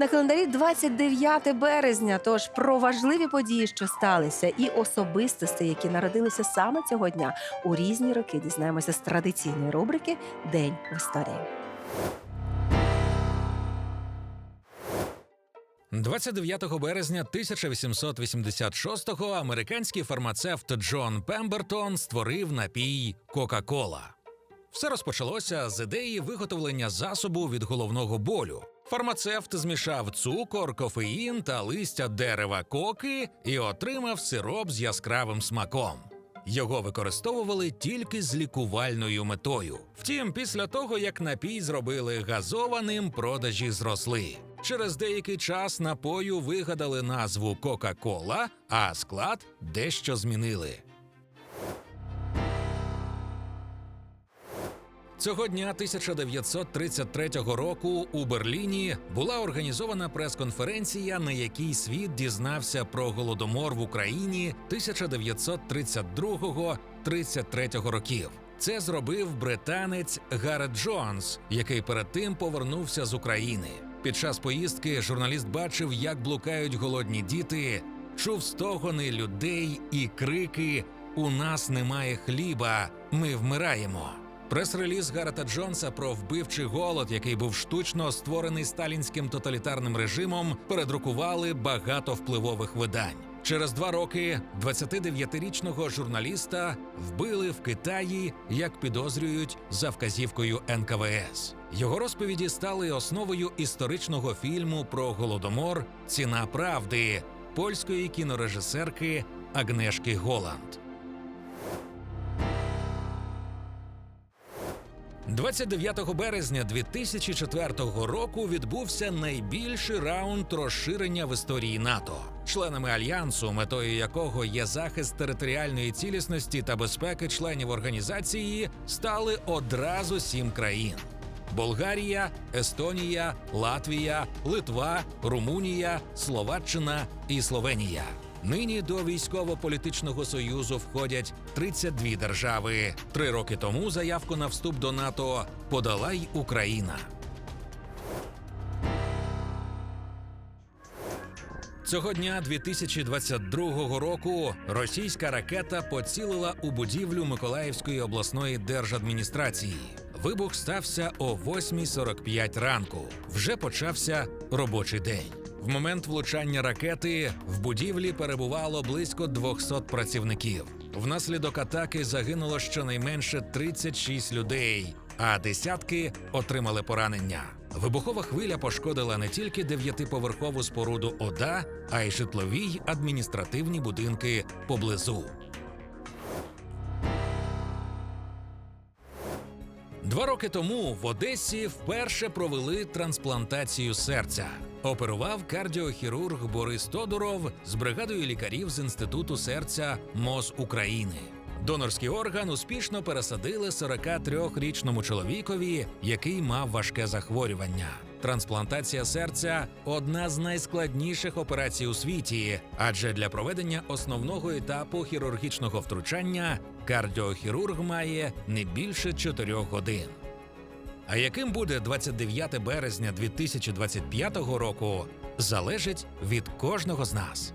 На календарі 29 березня. Тож про важливі події, що сталися, і особистості, які народилися саме цього дня у різні роки, дізнаємося з традиційної рубрики День в історії. 29 березня 1886-го американський фармацевт Джон Пембертон створив напій Кока-Кола. Все розпочалося з ідеї виготовлення засобу від головного болю. Фармацевт змішав цукор, кофеїн та листя дерева коки і отримав сироп з яскравим смаком. Його використовували тільки з лікувальною метою. Втім, після того як напій зробили газованим, продажі зросли. Через деякий час напою вигадали назву Кока-Кола, а склад дещо змінили. Цього дня 1933 року у Берліні була організована прес-конференція, на якій світ дізнався про голодомор в Україні 1932-33 років. Це зробив британець Гарет Джонс, який перед тим повернувся з України. Під час поїздки журналіст бачив, як блукають голодні діти, чув стогони людей і крики: У нас немає хліба, ми вмираємо. Прес-реліз Гарета Джонса про вбивчий голод, який був штучно створений сталінським тоталітарним режимом, передрукували багато впливових видань. Через два роки 29-річного журналіста вбили в Китаї, як підозрюють за вказівкою НКВС. Його розповіді стали основою історичного фільму про голодомор Ціна правди польської кінорежисерки Агнешки Голланд. 29 березня 2004 року відбувся найбільший раунд розширення в історії НАТО, членами альянсу, метою якого є захист територіальної цілісності та безпеки членів організації, стали одразу сім країн: Болгарія, Естонія, Латвія, Литва, Румунія, Словаччина і Словенія. Нині до військово-політичного союзу входять 32 держави. Три роки тому заявку на вступ до НАТО подала й Україна. Цього дня 2022 року російська ракета поцілила у будівлю Миколаївської обласної держадміністрації. Вибух стався о 8.45 ранку. Вже почався робочий день. В момент влучання ракети в будівлі перебувало близько 200 працівників. Внаслідок атаки загинуло щонайменше 36 людей, а десятки отримали поранення. Вибухова хвиля пошкодила не тільки дев'ятиповерхову споруду ОДА, а й житлові й адміністративні будинки поблизу. Два роки тому в Одесі вперше провели трансплантацію серця. Оперував кардіохірург Борис Тодоров з бригадою лікарів з інституту серця МОЗ України. Донорський орган успішно пересадили 43-річному чоловікові, який мав важке захворювання. Трансплантація серця одна з найскладніших операцій у світі, адже для проведення основного етапу хірургічного втручання кардіохірург має не більше 4 годин. А яким буде 29 березня 2025 року, залежить від кожного з нас.